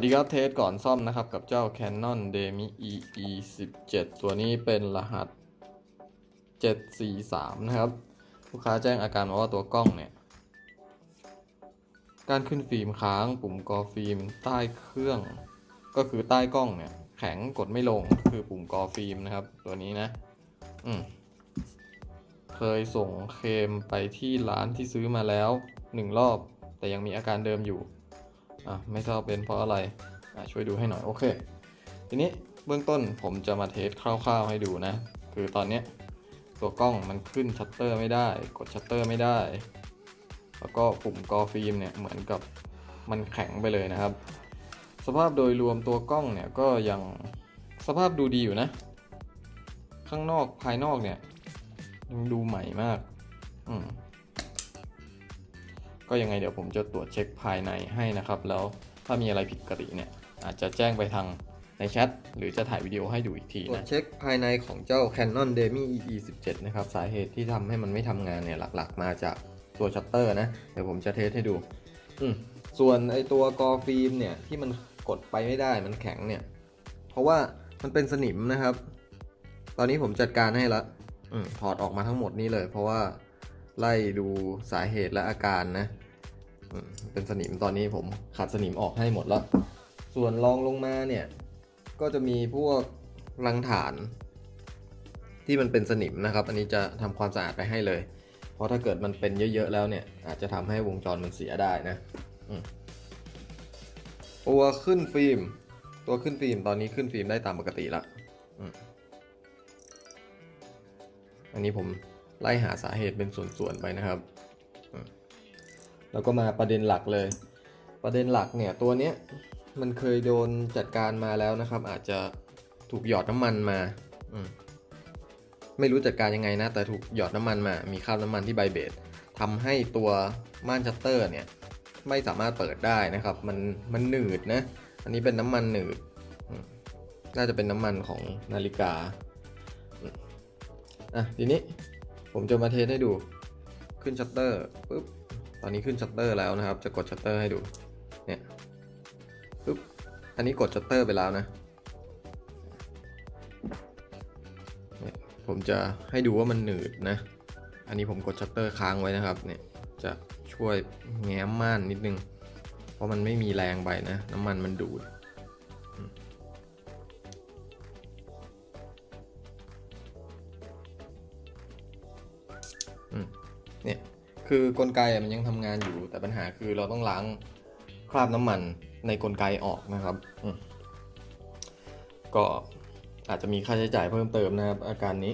สวัสดีครับเทสก่อนซ่อมนะครับ กับเจ้า Canon Demi EE 17ตัวนี้เป็นรหัส 743 นะครับ ลูกค้าแจ้งอาการมาว่าตัวกล้องเนี่ย การขึ้นฟิล์มค้างปุ่มกอฟิล์มใต้เครื่อง ก็คือใต้กล้องเนี่ย แข็งกดไม่ลงคือปุ่มกอฟิล์มนะครับ ตัวนี้นะ อืมเคยส่งเคมไปที่ร้านที่ซื้อมาแล้วหนึ่งรอบ แต่ยังมีอาการเดิมอยู่ อะไม่ทราบเป็นเพราะอะไรอะช่วยดูให้หน่อยโอเค ทีนี้เบื้องต้นผมจะมาเทสคร่าวๆให้ดูนะ คือตอนเนี้ยตัวกล้องมันขึ้นชัตเตอร์ไม่ได้ กดชัตเตอร์ไม่ได้ แล้วก็ปุ่มกอฟิล์มเนี่ยเหมือนกับมันแข็งไปเลยนะครับ สภาพโดยรวมตัวกล้องเนี่ยก็ยังสภาพดูดีอยู่นะ ข้างนอกภายนอกเนี่ยยังดูใหม่มาก อืม ก็ยังไงเดี๋ยวผมจะตรวจเช็คภายในให้นะครับ แล้วถ้ามีอะไรผิดปกติเนี่ยอาจจะแจ้งไปทางในแชทหรือจะถ่ายวิดีโอให้ดูอีกทีนะตรวจเช็คภายในของเจ้า Canon Demi EE 17นะครับสาเหตุที่ทำให้มันไม่ทำงานเนี่ยหลักๆ มาจากตัวชัตเตอร์นะ เดี๋ยวผมจะเทสให้ดูอืมส่วนไอตัวกอฟิล์มเนี่ยที่มันกดไปไม่ได้มันแข็งเนี่ย เพราะว่ามันเป็นสนิมนะครับ ตอนนี้ผมจัดการให้ละอืมถอดออกมาทั้งหมดนี้เลย เพราะว่าไล่ดูสาเหตุและอาการนะ เป็นสนิมตอนนี้ผมขัดสนิมออกให้หมดแล้ว ส่วนรองลงมาเนี่ย ก็จะมีพวกรังฐาน ที่มันเป็นสนิมนะครับ อันนี้จะทำความสะอาดไปให้เลย เพราะถ้าเกิดมันเป็นเยอะๆแล้วเนี่ย อาจจะทำให้วงจรมันเสียได้นะตัวขึ้นฟิล์ม ตัวขึ้นฟิล์มตอนนี้ขึ้นฟิล์มได้ตามปกติละอืมอันนี้ผมไล่หาสาเหตุเป็นส่วนๆไปนะครับ แล้วก็มาประเด็นหลักเลย ประเด็นหลักเนี่ยตัวเนี้ยมันเคยโดนจัดการมาแล้วนะครับ อาจจะถูกหยอดน้ำมันมาอืมไม่รู้จัดการยังไงนะ แต่ถูกหยอดน้ำมันมา มีคราบน้ำมันที่ใบเบสทำให้ตัวม่านชัตเตอร์เนี่ยไม่สามารถเปิดได้นะครับ มันมันหนืดนะ อันนี้เป็นน้ำมันหนืด น่าจะเป็นน้ำมันของนาฬิกา อะทีนี้ผมจะมาเทสให้ดู ขึ้นชัตเตอร์ปุ๊บ ตอนนี้ขึ้นชัตเตอร์แล้วนะครับ จะกดชัตเตอร์ให้ดู เนี่ยปุ๊บ อันนี้กดชัตเตอร์ไปแล้วนะเนี่ยผมจะให้ดูว่ามันหนืดนะ อันนี้ผมกดชัตเตอร์ค้างไว้นะครับ เนี่ยจะช่วยแง้มม่านนิดนึง เพราะมันไม่มีแรงไปนะ น้ำมันมันดูดเนี่ย คือกลไกมันยังทำงานอยู่ แต่ปัญหาคือเราต้องล้างคราบน้ำมันในกลไกออกนะครับก็อาจจะมีค่าใช้จ่ายเพิ่มเติมนะครับอาการนี้